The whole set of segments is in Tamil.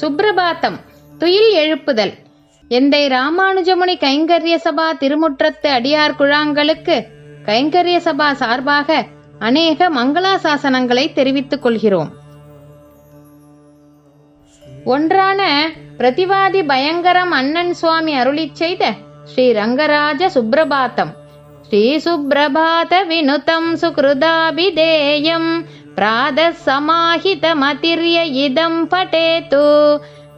சுப்பிரபாத்தம் துயில் எழுப்புதல். எந்தை ராமானுஜமுனி கைங்கரிய சபா திருமுற்றத்து அடியார் குழாங்களுக்கு கைங்கரிய சபா சார்பாக அநேக மங்களாசாசனங்களை தெரிவித்துக் கொள்கிறோம். ஒன்றான பிரதிவாதி பயங்கரம் அண்ணன் சுவாமி அருளி செய்த ஸ்ரீ ரங்கராஜ சுப்பிரபாத்தம் ஸ்ரீ சுப்ரபாத வினுதம் சுகிருதாபிதேயம். प्रातः समाहितमतिर्य इदं पठेतु।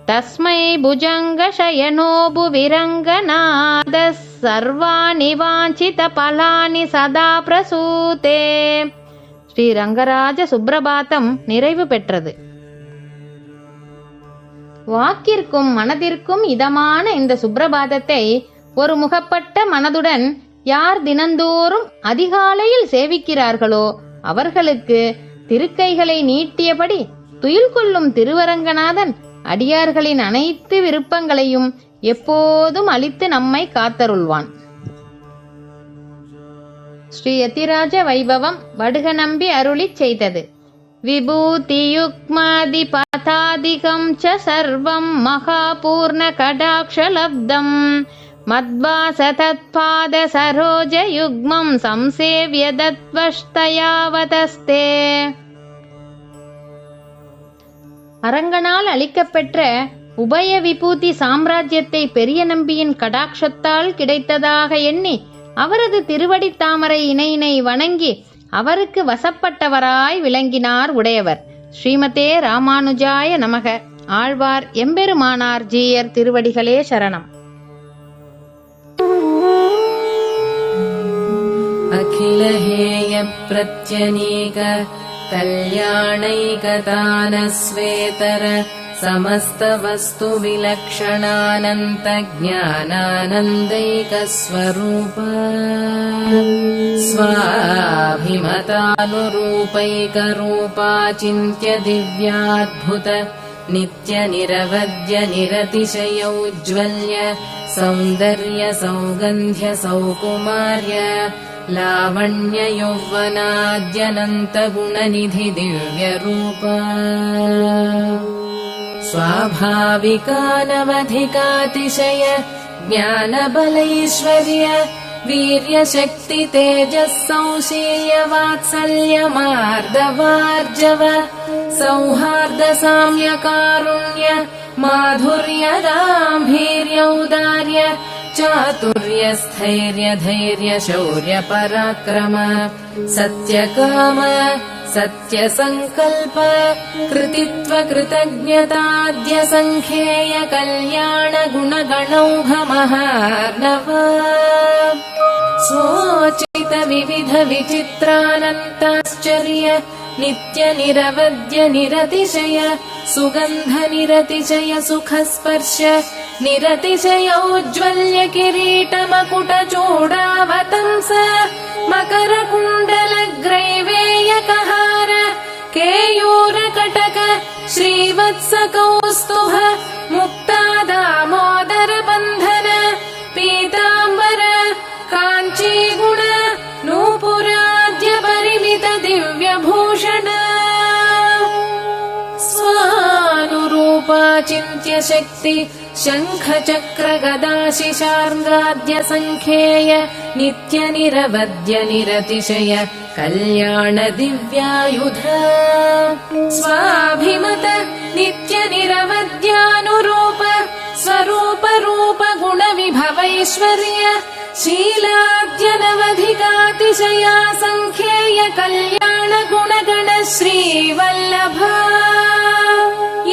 तस्मै भुजङ्गशयनोभुविरङ्गनादः सर्वाणि वाञ्छितफलानि சதா பிரசூதே ஸ்ரீ ரங்கராஜ சுப்பிரபாத்தம் நிறைவு பெற்றது. வாக்கிற்கும் மனதிற்கும் இதமான இந்த சுப்பிரபாதத்தை ஒரு முகப்பட்ட மனதுடன் யார் தினந்தோறும் அதிகாலையில் சேவிக்கிறார்களோ அவர்களுக்கு திருக்கைகளை நீட்டியபடி துயில் கொள்ளும் திருவரங்கநாதன் அடியார்களின் அனைத்து விருப்பங்களையும் எப்போதும் அளித்து நம்மை காத்தருள்வான். ஸ்ரீ யதிராஜ வைபவம் வடுக நம்பி அருளி செய்தது. விபூதியுக்மாதி பதாதிகம் ச சர்வம் மகாபூர்ண கடாட்சலப்தம். मद्वास तत्पादसरोजयुग्मं संसेव्य दत्वष्टयावतस्ते அரங்கனால் அளிக்கப்பெற்ற உபய விபூதி சாம்ராஜ்யத்தை பெரிய நம்பியின் கடாட்சத்தால் கிடைத்ததாக எண்ணி அவரது திருவடித் தாமரை இணையினை வணங்கி அவருக்கு வசப்பட்டவராய் விளங்கினார் உடையவர் ஸ்ரீமதே ராமானுஜாய நமக ஆழ்வார் எம்பெருமானார் ஜீயர் திருவடிகளே சரணம் लहेयप्रत्यनेक कल्याणैकतानस्वेतर समस्तवस्तुविलक्षणानन्तज्ञानानन्दैकस्वरूप स्वाभिमतानुरूपैकरूपाचिन्त्य दिव्याद्भुत नित्यनिरवद्य निरतिशयौज्ज्वल्य सौन्दर्य सौगन्ध्य सौकुमार्य लावण्य यौवनाद्यनन्तगुणनिधि दिव्यरूप। स्वाभाविकानवधिकातिशय ज्ञानबलैश्वर्य वीर्यशक्ति तेजः संशील्य वात्सल्यमार्दवार्जव सौहार्द साम्य चातुर्यस्थैर्यधैर्यशौर्यपराक्रम। सत्यकाम सत्यसङ्कल्प कृतित्वकृतज्ञताद्य सङ्ख्येय कल्याण गुणगणौ हमहार्णव निरतिशय सुगन्धनिरतिशय सुखस्पर्श निरतिशयौज्ज्वल्य किरीटमकुटचोडावतं स मकर कुण्डलग्रैवेयकहार केयूर कटक मुक्ता दामोदर पीताम्बर काञ्चीगुण गुण दिव्यभूषण। स्वानुरूपा चिन्त्यशक्ति शङ्ख नित्यनिरवद्य निरतिशय कल्याणदिव्यायुधा स्वाभिमत नित्यनिरवद्यानुरूप निरवद्यानुरूप गुणविभवैश्वर्य शीलाद्यनवधिकातिशया सङ्ख्येय कल्याणगुणगण गुणगणश्रीवल्लभा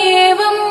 एवम्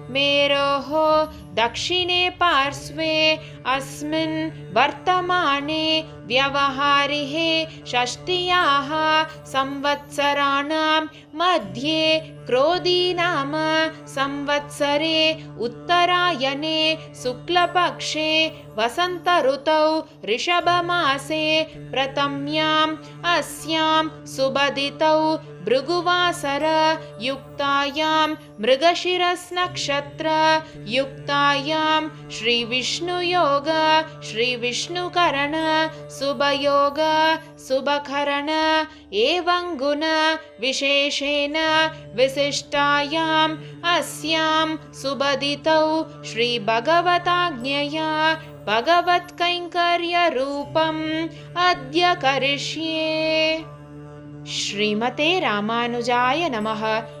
मेरोः दक्षिणे पार्श्वे अस्मिन् वर्तमाने व्यवहारिः षष्ट्याः संवत्सराणां मध्ये क्रोधी नाम संवत्सरे उत्तरायणे शुक्लपक्षे वसन्तऋतौ ऋषभमासे प्रथम्याम् अस्यां सुबदितौ भृगुवासर मृगशिरक्षत्र युक्तायाम् श्रीविष्णुयोग श्रीविष्णुकरण सुभयोग गुण विशेषेण विशिष्टायाम् अस्यां सुबदितौ श्रीभगवताज्ञया भगवत्कैङ्कर्यरूपम् अद्य करिष्ये। श्रीमते रामानुजाय नमः।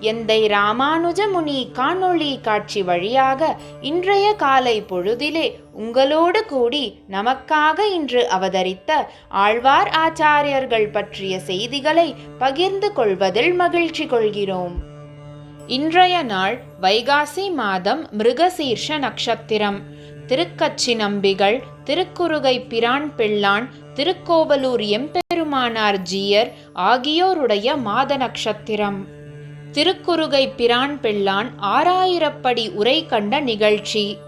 எந்தை ராமானுஜ முனி காணொளி காட்சி வழியாக இன்றைய காலை பொழுதிலே உங்களோடு கூடி நமக்காக இன்று அவதரித்த ஆழ்வார் ஆச்சாரியர்கள் பற்றிய செய்திகளை பகிர்ந்து கொள்வதில் மகிழ்ச்சி கொள்கிறோம். இன்றைய நாள் வைகாசி மாதம் மிருகசீர்ஷ நட்சத்திரம். திருக்கச்சி நம்பிகள் திருக்குறுகை பிரான் பிள்ளான் திருக்கோவலூர் எம்பெருமானார் ஜீயர் ஆகியோருடைய மாத நட்சத்திரம். திருக்குறுகை பிரான் பிள்ளான் ஆறாயிரப்படி உரை கண்ட நிகழ்ச்சி.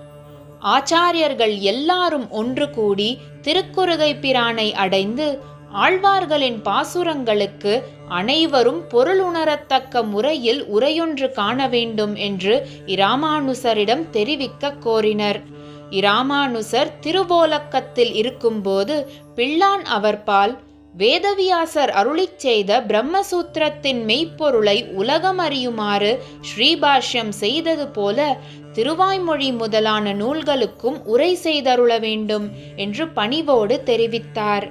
ஆச்சாரியர்கள் எல்லாரும் ஒன்று கூடி திருக்குறுகை பிரானை அடைந்து ஆழ்வார்களின் பாசுரங்களுக்கு அனைவரும் பொருளுணரத்தக்க முறையில் உரையொன்று காண வேண்டும் என்று இராமானுசரிடம் தெரிவிக்க கோரினர். இராமானுசர் திருவோலக்கத்தில் இருக்கும்போது பிள்ளான் அவர்பால் வேதவியாசர் அருளிச் செய்த பிரம்மசூத்திரத்தின் மெய்ப்பொருளை உலகம் அறியுமாறு ஸ்ரீபாஷ்யம் செய்தது போல திருவாய்மொழி முதலான நூல்களுக்கும் உரை செய்தருள வேண்டும் என்று பணிவோடு தெரிவித்தார்.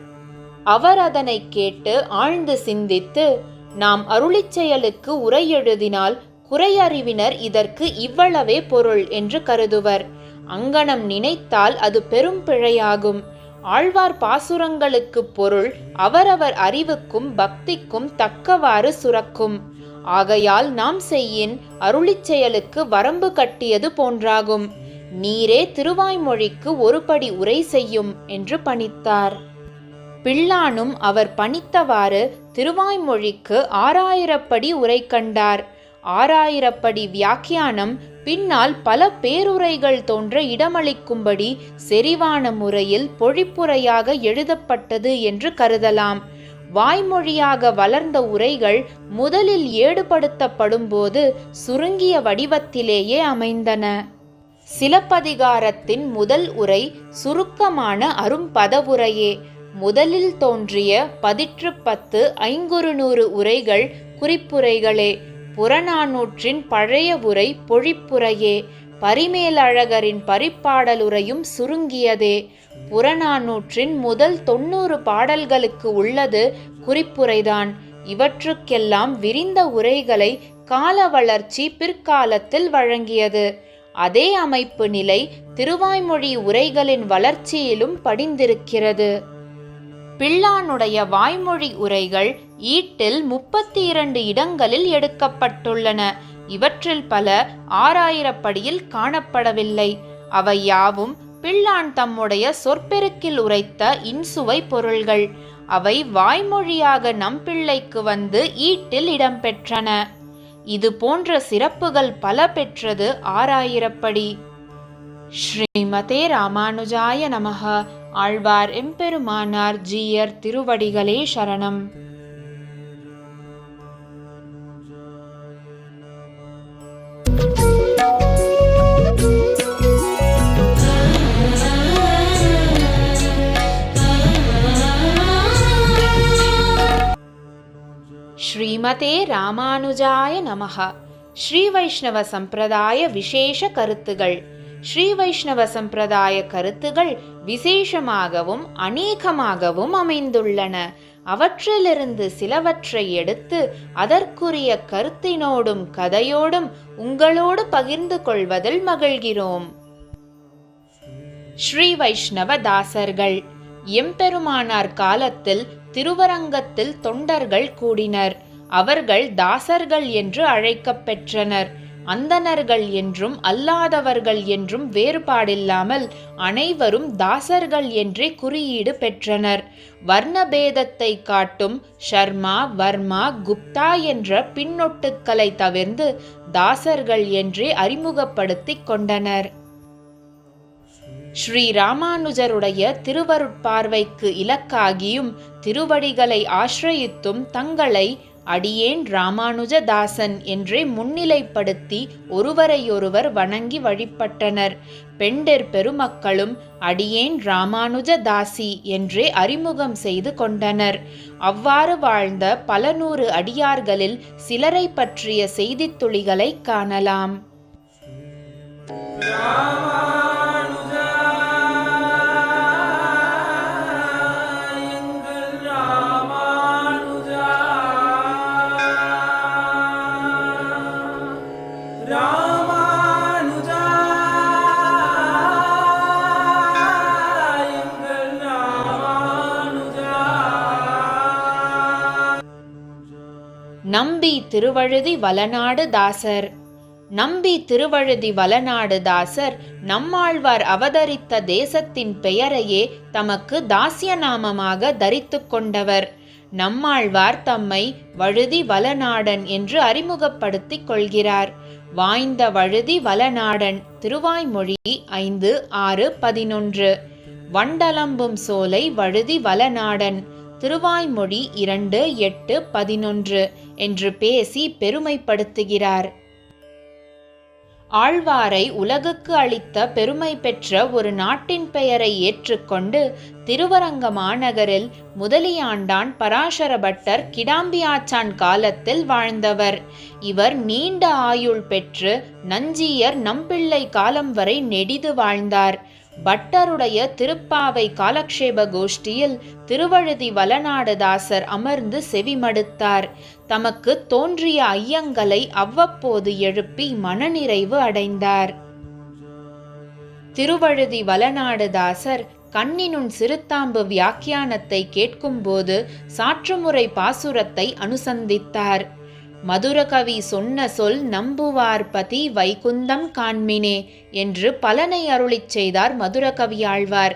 அவர் அதனை கேட்டு ஆழ்ந்து சிந்தித்து நாம் அருளிச் செயலுக்கு உரை எழுதினால் குறையறிவினர் இதற்கு இவ்வளவே பொருள் என்று கருதுவர். அங்கனம் நினைத்தால் அது பெரும் பிழையாகும். ஆழ்வார் பாசுரங்களுக்கு பொருள் அவரவர் அறிவுக்கும் பக்திக்கும் தக்கவாறு சுரக்கும். ஆகையால் நாம் செய்யின் அருளிச் செயலுக்கு வரம்பு கட்டியது போன்றாகும். நீரே திருவாய்மொழிக்கு ஒருபடி உரை செய்யும் என்று பணித்தார். பிள்ளானும் அவர் பணித்தவாறு திருவாய்மொழிக்கு ஆறாயிரப்படி உரை கண்டார். ஆறாயிரப்படி வியாக்கியானம் பின்னால் பல பேருரைகள் தோன்ற இடமளிக்கும்படி செறிவான முறையில் பொழிப்புரையாக எழுதப்பட்டது என்று கருதலாம். வாய்மொழியாக வளர்ந்த உரைகள் முதலில் ஏடுபடுத்தப்படும்போது சுருங்கிய வடிவத்திலேயே அமைந்தன. சிலப்பதிகாரத்தின் முதல் உரை சுருக்கமான அரும்பதவுரையே. முதலில் தோன்றிய பதிற்று பத்து ஐங்குறுநூறு உரைகள் குறிப்புரைகளே. புறநானூற்றின் பழைய உரை பொழிப்புரையே. பரிமேலழகரின் பரிப்பாடலுரையும் சுருங்கியதே. புறநானூற்றின் முதல் தொண்ணூறு பாடல்களுக்கு உள்ளது குறிப்புரைதான். இவற்றுக்கெல்லாம் விரிந்த உரைகளை கால வளர்ச்சி பிற்காலத்தில் வழங்கியது. அதே அமைப்பு நிலை திருவாய்மொழி உரைகளின் வளர்ச்சியிலும் படிந்திருக்கிறது. பிள்ளானுடைய வாய்மொழி உரைகள் ஈட்டில் முப்பத்தி இரண்டு இடங்களில் எடுக்கப்பட்டுள்ளன. இவற்றில் பல ஆறாயிரப்படியில் காணப்படவில்லை. அவை யாவும் பிள்ளான் தம்முடைய சொற்பெருக்கில் உரைத்த இன்சுவை பொருள்கள். அவை வாய்மொழியாக நம் பிள்ளைக்கு வந்து ஈட்டில் இடம்பெற்றன. இது போன்ற சிறப்புகள் பல பெற்றது ஆறாயிரப்படி. ஸ்ரீமதே ராமானுஜாய நமக ஆழ்வார் எம்பெருமானார் ஜீயர் திருவடிகளே சரணம். ஸ்ரீமதே ராமானுஜாய நமக. ஸ்ரீ வைஷ்ணவ சம்பிரதாய விசேஷ கருத்துகள். ஸ்ரீ வைஷ்ணவ சம்பிரதாய கருத்துகள் விசேஷமாகவும் அநேகமாகவும் அமைந்துள்ளன. அவற்றிலிருந்து சிலவற்றை எடுத்து அதற்குரிய கருத்தினோடும் கதையோடும் உங்களோடு பகிர்ந்து கொள்வதில் மகிழ்கிறோம். ஸ்ரீ வைஷ்ணவ தாசர்கள் எம்பெருமானார் காலத்தில் திருவரங்கத்தில் தொண்டர்கள் கூடினர். அவர்கள் தாசர்கள் என்று அழைக்கப் அந்தனர்கள் அந்தணர்கள் என்றும் அல்லாதவர்கள் என்றும் வேறுபாடில்லாமல் அனைவரும் தாசர்கள் என்றே குறியீடு பெற்றனர். வர்ணபேதத்தை காட்டும் ஷர்மா வர்மா குப்தா என்ற பின்னொட்டுக்களை தவிர்ந்து தாசர்கள் என்றே அறிமுகப்படுத்திக் கொண்டனர். ஸ்ரீ ராமானுஜருடைய திருவருட்பார்வைக்கு இலக்காகியும் திருவடிகளை ஆசிரயித்தும் தங்களை அடியேன் ராமானுஜதாசன் என்றே முன்னிலைப்படுத்தி ஒருவரையொருவர் வணங்கி வழிபட்டனர். பெண்டர் பெருமக்களும் அடியேன் ராமானுஜதாசி என்றே அறிமுகம் செய்து கொண்டனர். அவ்வாறு வாழ்ந்த பல நூறு அடியார்களில் சிலரை பற்றிய செய்தித் காணலாம். காணலாம் நம்பி திருவழுதி வலநாடு தாசர். நம்பி திருவழுதி வலநாடு தாசர் நம்மாழ்வார் அவதரித்த தேசத்தின் பெயரையே தமக்கு தாசிய நாமமாக தரித்து கொண்டவர். நம்மாழ்வார் தம்மை வழுதி வலநாடன் என்று அறிமுகப்படுத்திக் கொள்கிறார். வாய்ந்த வழுதி வலநாடன் திருவாய்மொழி ஐந்து ஆறு பதினொன்று. வண்டலம்பும் சோலை வழுதி வலநாடன் திருவாய்மொழி இரண்டு எட்டு பதினொன்று என்று பேசி பெருமைப்படுத்துகிறார். ஆழ்வாரை உலகுக்கு அளித்த பெருமை பெற்ற ஒரு நாட்டின் பெயரை ஏற்றுக்கொண்டு திருவரங்க மாநகரில் முதலியாண்டான் பராசர பட்டர் கிடாம்பி ஆச்சான் காலத்தில் வாழ்ந்தவர். இவர் நீண்ட ஆயுள் பெற்று நஞ்சியர் நம்பிள்ளை காலம் வரை நெடிது வாழ்ந்தார். பட்டருடைய திருப்பாவை காலக்ஷேப கோஷ்டியில் திருவழுதி வலநாடுதாசர் அமர்ந்து செவிமடுத்தார். தமக்கு தோன்றிய ஐயங்களை அவ்வப்போது எழுப்பி மனநிறைவு அடைந்தார். திருவழுதி வலநாடுதாசர் கண்ணினுன் சிறுத்தாம்பு வியாக்கியானத்தை கேட்கும்போது சாற்றுமுறை பாசுரத்தை அனுசந்தித்தார். மதுரகவி சொன்ன சொல் நம்புவார் பதி வைகுந்தம் காண்மினே என்று பலனை அருளிச் செய்தார் மதுரகவி ஆழ்வார்.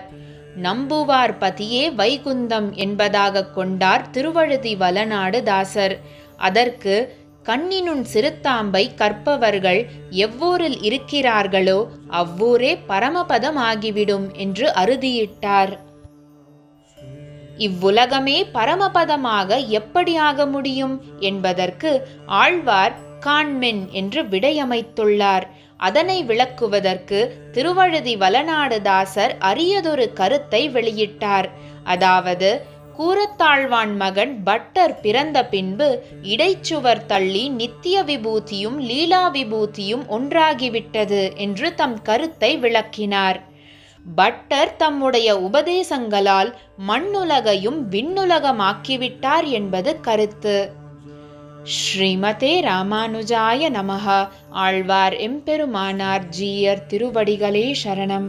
நம்புவார் பதியே வைகுந்தம் என்பதாக கொண்டார் திருவழுதி வலநாடு தாசர். அதற்கு கண்ணினுன் சிறுத்தாம்பை கற்பவர்கள் எவ்வூரில் இருக்கிறார்களோ அவ்வூரே பரமபதம் ஆகிவிடும் என்று அறுதியிட்டார். இவ்வுலகமே பரமபதமாக எப்படியாக முடியும் என்பதற்கு ஆழ்வார் காண்மென் என்று விடையமைத்துள்ளார். அதனை விளக்குவதற்கு திருவழுதி வலநாடுதாசர் அரியதொரு கருத்தை வெளியிட்டார். அதாவது கூரத்தாழ்வான் மகன் பட்டர் பிறந்த பின்பு இடைச்சுவர் தள்ளி நித்திய விபூதியும் லீலா விபூதியும் ஒன்றாகிவிட்டது என்று தம் கருத்தை விளக்கினார். பட்டர் தம்முடைய உபதேசங்களால் மண்ணுலகையும் விண்ணுலகமாக்கிவிட்டார் என்பது கருத்து. ஸ்ரீமதே ராமானுஜாய நமக ஆழ்வார் எம்பெருமானார் ஜீயர் திருவடிகளே சரணம்.